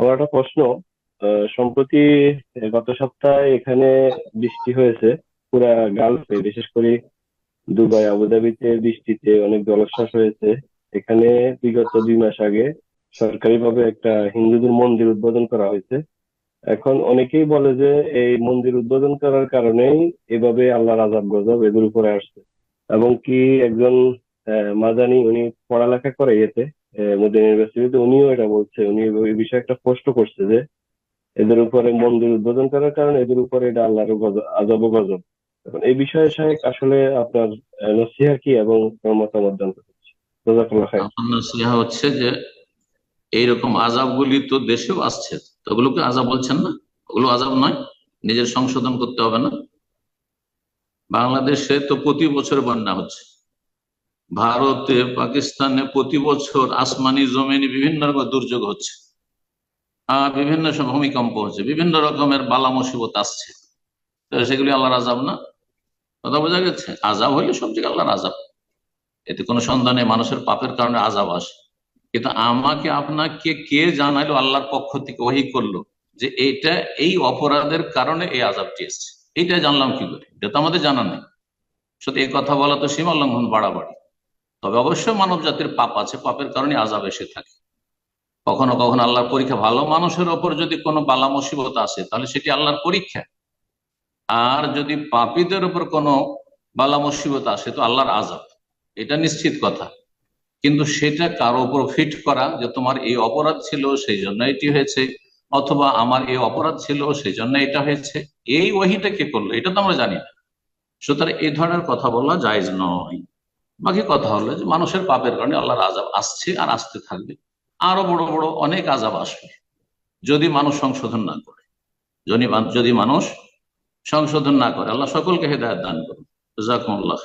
আমার একটা প্রশ্ন সম্প্রতি গত সপ্তাহে এখানে বৃষ্টি হয়েছে, পুরা গালফে, বিশেষ করে দুবাই, আবুধাবিতে বৃষ্টিতে অনেক জলোচ্ছ্বাস হয়েছে। এখানে বিগত দুই মাস আগে সরকারিভাবে একটা হিন্দুদের মন্দির উদ্বোধন করা হয়েছে। এখন অনেকেই বলে যে এই মন্দির উদ্বোধন করার কারণেই এভাবে আল্লাহ আযাব, গজব এদের উপরে আসছে। এবং কি একজন মাদানি, উনি পড়ালেখা করে ইয়েতে মদিনা ইউনিভার্সিটিতে উনিও এটা বলছে, উনি এই বিষয়ে একটা প্রশ্ন করছে যে এদের উপরে মন্দির উদ্বোধন করার কারণে এদের উপরে এটা আল্লাহর আযাব গজব। এখন এই বিষয়ে শাহেখ আসলে আপনার নসিহা কি এবং মতামত জানতে চাচ্ছি। নসিহা হচ্ছে যে এইরকম আজাবগুলি তো দেশেও আসছে, তো ওগুলোকে আজাব বলছেন না? ওগুলো আজাব নয়, নিজের সংশোধন করতে হবে না। বাংলাদেশে তো প্রতি বছর বন্যা হচ্ছে। ভারতে, পাকিস্তানে প্রতি বছর আসমানি জমিনি বিভিন্ন রকম দুর্যোগ হচ্ছে। বিভিন্ন ভূমিকম্প হচ্ছে, বিভিন্ন রকমের বালা মুসিবত আসছে। সেগুলি আল্লাহর আজাব না? কথা বোঝা গেছে? আজাব হলে সব জায়গায় আল্লাহর আজাব এতে কোনো সন্দেহ নেই, মানুষের পাপের কারণে আজাব আসে। কিন্তু আমাকে, আপনাকে কে জানাইলো, আল্লাহর পক্ষ থেকে ওহি করল যে এটা, এই অপরাধের কারণে এই আজাবটি এসছে? এইটা জানলাম কি করে? এটা তো আমাদের জানা নেই। সত্যি এই কথা বলা তো সীমা লঙ্ঘন বাড়াবাড়ি। তবে অবশ্যই মানব জাতির পাপ আছে, পাপের কারণে আজাব এসে থাকে। কখনো কখনো আল্লাহর পরীক্ষা ভালো মানুষের ওপর যদি কোনো বালা মুসিবত আসে, তাহলে সেটি আল্লাহর পরীক্ষা। আর যদি পাপীদের উপর কোনো বালা মুসিবত আসে, তো আল্লাহর আজাব এটা নিশ্চিত কথা। কিন্তু সেটা কারও উপর ফিট করা যে তোমার এই অপরাধ ছিল, সেই জন্য এটি হয়েছে, অথবা আমার এই অপরাধ ছিল, সেই জন্য এটা হয়েছে, এই ওহিটা কে করল, এটা তো আমরা জানি না। সুতরাং এই ধরনের কথা বলা জায়জ নয়। বাকি কথা হলো যে মানুষের পাপের কারণে আল্লাহর আজাব আসছে আর আসতে থাকবে। আরও বড় বড় অনেক আজাব আসবে। যদি মানুষ সংশোধন না করে, যদি মানুষ সংশোধন না করে, আল্লাহ সকলকে হেদায়ত দান করুন। জাকুমুল্লাহ